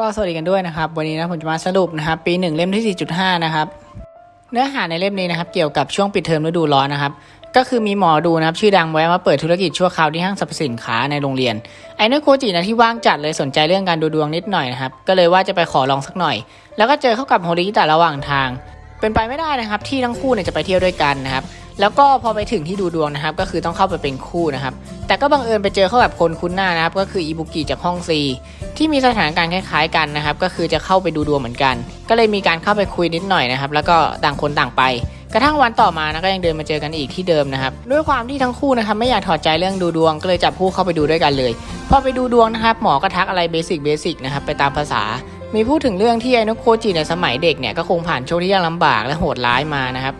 ก็สวัสดีกันด้วยนะครับ วันนี้นะผมจะมาสรุปนะครับปีหนึ่งเล่มที่ 4.5 นะครับ เนื้อหาในเล่มนี้นะครับ เกี่ยวกับช่วงปิดเทอมฤดูร้อนนะครับ ก็คือมีหมอดูนะครับชื่อดังไว้มาเปิดธุรกิจชั่วคราวที่ห้างสรรพสินค้าในโรงเรียน ไอ้เนโคจินะที่ว่างจัดเลยสนใจเรื่องการดูดวงนิดหน่อยนะครับ ก็เลยว่าจะไปขอลองสักหน่อย แล้วก็เจอเข้ากับโฮริแต่ระหว่างทาง เป็นไปไม่ได้นะครับ ที่ทั้งคู่เนี่ยจะไปเที่ยวด้วยกันนะครับ แล้วก็พอไปถึงที่ดูดวงนะครับ ก็คือต้องเข้าไปเป็นคู่นะครับ แต่ก็บังเอิญไปเจอเข้ากับคนคุ้นหน้านะครับ ก็คืออิบุกิจากห้องซีที่มีสถานการณ์คล้ายๆกันนะครับ ก็คือจะเข้าไปดูดวงเหมือนกัน ก็เลยมีการเข้าไปคุยนิดหน่อยนะครับ แล้วก็ต่างคนต่างไป กระทั่งวันต่อมานะก็ยังเดินมาเจอกันอีกที่เดิมนะครับ ด้วยความที่ทั้งคู่นะครับไม่อยากถอดใจเรื่องดูดวง ก็เลยจับคู่เข้าไปดูด้วยกันเลย พอไปดูดวงนะครับ หมอก็ทักอะไรเบสิกเบสิกนะครับไปตามภาษามีพูดถึงเรื่องที่ไอโนโคจิในสมัยเด็กเนี่ยก็คงผ่านช่วงที่ยากลำบากและโหดร้ายมานะครับ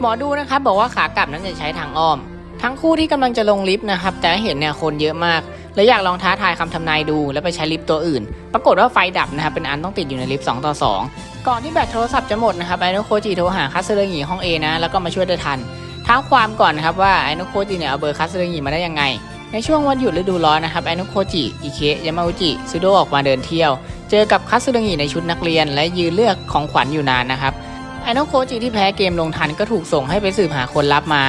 หมอดูนะครับบอกว่าขากลับนั้นจะใช้ทางอ้อม ทั้งคู่ที่กำลังจะลงลิฟต์นะครับ แต่เห็นเนี่ยคนเยอะมากเลยอยากลองท้าทายคำทำนายดู แล้วไปใช้ลิฟต์ตัวอื่น ปรากฏว่าไฟดับนะครับเป็นอันต้องติดอยู่ในลิฟต์2ต่อ 2 ก่อนที่แบตโทรศัพท์จะหมดนะครับไอโนโคจิโทรหาคัตสึเรงิห้อง A นะแล้วก็มาช่วยได้ทันท้าความก่อนนะครับว่าไอโนโคจิเนี่ยเอาเบอร์คัตสึเรงิมาได้ยังไงในช่วงวันหยุดฤดูร้อนนะครับไอโนโคจิ อิเคะยามาอุจิซูโดออกมาเดินเที่ยว เจอกับคัตสึเรงิในชุดนักเรียนและยืนเลือกของขวัญอยู่นานนะครับ ไอโนโคจิที่แพ้เกมลงทันก็ถูกส่งให้ไปสืบหาคนรับมา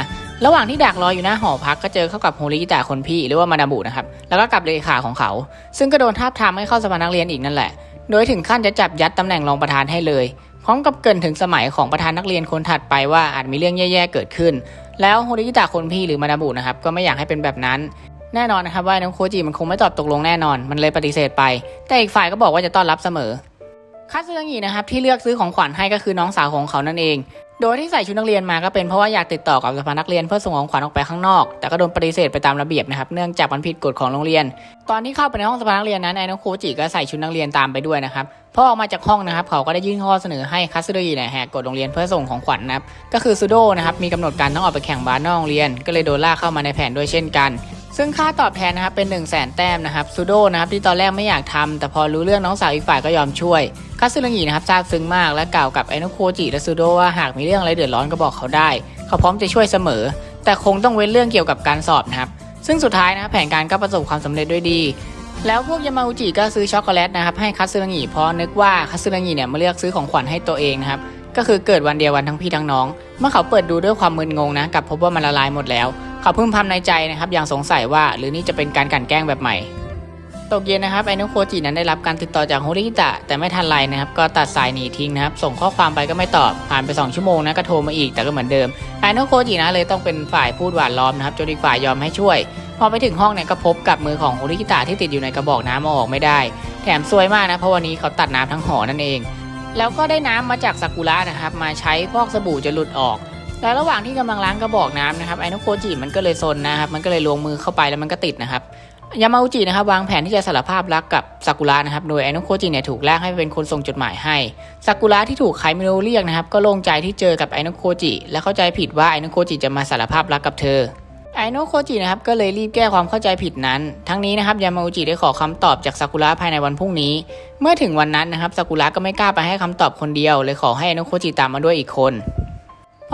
ระหว่างที่ดักรออยู่หน้าหอพักก็เจอเข้ากับโฮริจิตะคนพี่หรือว่ามาดาบุนะครับ แล้วก็กับเลขาของเขา ซึ่งก็โดนทาบทามให้เข้าสภานักเรียนอีกนั่นแหละ โดยถึงขั้นจะจับยัดตำแหน่งรองประธานให้เลย พร้อมกับเกินถึงสมัยของประธานนักเรียนคนถัดไปว่าอาจมีเรื่องแย่ๆเกิดขึ้น แล้วโฮริจิตะคนพี่หรือมาดาบุนะครับก็ไม่อยากให้เป็นแบบนั้นแน่นอนนะครับว่าไอโนโคจิมันคงไม่ตอบตกลงแน่นอน มันเลยปฏิเสธไป แต่อีกฝ่ายก็บอกว่าจะต้อนรับเสมอ คัตสึงงีนะครับที่เลือกซื้อของขวัญให้ก็คือน้องสาวของเขานั่นเอง โดยที่ใส่ชุดนักเรียนมาก็เป็นเพราะว่าอยากติดต่อกับสภานักเรียนเพื่อส่งของขวัญออกไปข้างนอก แต่ก็โดนปฏิเสธไปตามระเบียบนะครับเนื่องจากมันผิดกฎของโรงเรียน ตอนที่เข้าไปในห้องสภานักเรียนนั้นไอ้น้องโคจิก็ใส่ชุดนักเรียนตามไปด้วยนะครับพอออกมาจากห้องนะครับเขาก็ได้ยื่นข้อเสนอให้คัตสึงีเนี่ยแหกกฎโรงเรียนเพื่อส่งของขวัญนะครับก็คือซูโดนะครับมีกำหนดการต้องออกไปแข่งบาสนอกโรงเรียน ก็เลยโดนลากเข้ามาในแผนด้วยเช่นกัน ซึ่งค่าตอบแทนนะครับเป็น 1 0 0 0 0แสนแต้มนะครับซูโดนะครับที่ตอนแรกไม่อยากทำแต่พอรู้เรื่องน้องสาวอีกฝ่ายก็ยอมช่วยคัตสึงีนะครับซาบซึ้งมากและกล่าวกับไอโนโคจิและซูโดว่าหากมีเรื่องอะไรเดือดร้อนก็บอกเขาได้ เขาพร้อมจะช่วยเสมอ แต่คงต้องเว้นเรื่องเกี่ยวกับการสอบนะครับซึ่งสุดท้ายนะครับแผนการก็ประสบความสำเร็จด้วยดี แล้วพวกยามาอุจิก็ซื้อช็อกโกแลตนะครับให้คัตสึงีเพราะนึกว่าคัตสึงีเนี่ยมาเลือกซื้อของขวัญให้ตัวเองนะครับก็คือเกิดวันเดียววันทั้งพี่ทั้งน้อง เมื่อเขาเปิดดูด้วยความมึนงงนะกับพบว่ามันละลายหมดแล้ว เขาพึมพำในใจนะครับ อย่างสงสัยว่าหรือนี่จะเป็นการกลั่นแกล้งแบบใหม่ ตกเย็นนะครับไอโนโคจินั้นได้รับการติดต่อจากโฮริฮิตะแต่ไม่ทันไรนะครับ ก็ตัดสายหนีทิ้งนะครับ ส่งข้อความไปก็ไม่ตอบ ผ่านไป 2 ชั่วโมงนะก็โทรมาอีกแต่ก็เหมือนเดิมไอโนโคจินะเลยต้องเป็นฝ่ายพูดหวานล้อมนะครับจนอีกฝ่ายยอมให้ช่วยพอไปถึงห้องเนี่ยก็พบกับมือของโฮริฮิตะที่ติดอยู่ในกระบอกน้ำเอาออกไม่ได้ แถมซวยมากนะเพราะวันนี้เขาตัดน้ำทั้งหอนั่นเอง แล้วก็ได้น้ำมาจากซากุระนะครับมาใช้พอกสบู่จะหลุดออก และระหว่างที่กำลังล้างกระบอกน้ำนะครับไอโนโคจิมันก็เลยซนนะครับมันก็เลยลวงมือเข้าไปแล้วมันก็ติดนะครับยามาอุจินะครับวางแผนที่จะสารภาพรักกับซากุระนะครับโดยไอโนโคจิเนี่ยถูกแลกให้เป็นคนส่งจดหมายให้ซากุระที่ถูกใคม่รู้เรียกนะครับก็โล่งใจที่เจอกับไอโนโคจิ และเข้าใจผิดว่าไอโนโคจิจะมาสารภาพรักกับเธอไอโนโคจินะครับก็เลยรีบแก้ความเข้าใจผิดนั้น ทั้งนี้นะครับยามาอุจิได้ขอคำตอบจากซากุระภายในวันพรุ่งนี้ เมื่อถึงวันนั้นนะครับซากุระก็ไม่กล้าไปให้คำตอบคนเดียว เลยขอให้ไอโนโคจิตามมาด้วยอีกคน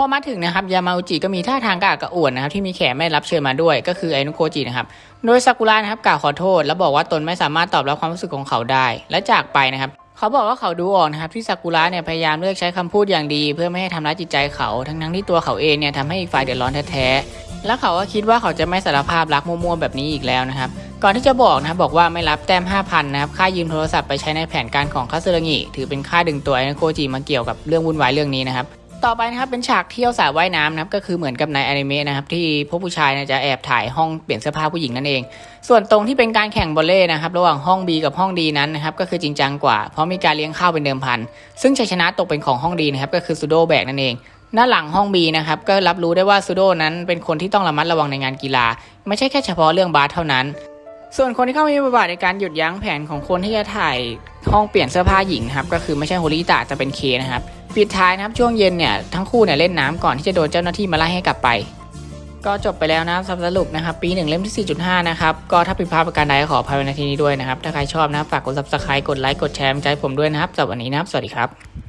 พอมาถึงนะครับยามาอุจิก็มีท่าทางกระอักกระอ่วนนะครับที่มีแขกไม่รับเชิญมาด้วย ก็คือไอนุโคจินะครับโดยซากุระนะครับกล่าวขอโทษ แล้วบอกว่าตนไม่สามารถตอบรับความรู้สึกของเขาได้ และจากไปนะครับเขาบอกว่าเขาดูออกนะครับที่ซากุระเนี่ยพยายามเลือกใช้คำพูดอย่างดี เพื่อไม่ให้ทำร้ายจิตใจเขาทั้งทั้งที่ตัวเขาเองเนี่ยทำให้อีกฝ่ายเดือดร้อนแท้ๆและเขาก็คิดว่าเขาจะไม่สารภาพรักมั่วๆแบบนี้อีกแล้วนะครับก่อนที่จะบอกนะครับบอกว่าไม่รับแต้ม 5,000 นะครับค่ายืมโทรศัพท์ไปใช้ในแผนการของคาซึระงิถือเป็นค่าดึงตัวไอนุโคจิมาเกี่ยวกับเรื่องวุ่นวายเรื่องนี้นะครับ ต่อไปนะครับเป็นฉากเที่ยวสระว่ายน้ำนะครับก็คือเหมือนกับในอนิเมะนะครับที่พวกผู้ชายนี่ยจะแอบถ่ายห้องเปลี่ยนเสื้อผ้าผู้หญิงนั่นเอง ส่วนตรงที่เป็นการแข่งบอลเล่นะครับระหว่างห้อง B กับห้อง D นั้นนะครับก็คือจริงจังกว่า เพราะมีการเลี้ยงข้าวเป็นเดิมพัน ซึ่งชัยชนะตกเป็นของห้อง D นะครับก็คือซูโดแบกนั่นเองหน้าหลังห้อง B นะครับก็รับรู้ได้ว่าซูโดนั้นเป็นคนที่ต้องระมัดระวังในงานกีฬา ไม่ใช่แค่เฉพาะเรื่องบาสเท่านั้น ส่วนคนที่เข้ามามีบทบาทในการหยุดยั้งแผนของคนที่จะถ่ายห้องเปลี่ยนเสื้อผ้าหญิงครับก็คือไม่ใช่โฮริตะแต่เป็นเคนะครับ ปิดท้ายนะครับช่วงเย็นเนี่ยทั้งคู่เนี่ยเล่นน้ำก่อนที่จะโดนเจ้าหน้าที่มาไล่ให้กลับไป ก็จบไปแล้วนะครับสรุปนะครับปีหนึ่งเล่มที่ 4.5 นะครับ ก็ถ้าผิดพลาดประการใดขออภัยไว้ในทีนี้ด้วยนะครับ ถ้าใครชอบนะครับฝากกด subscribe กดไลค์กดแชร์ใจผมด้วยนะครับสำหรับวันนี้นะครับสวัสดีครับ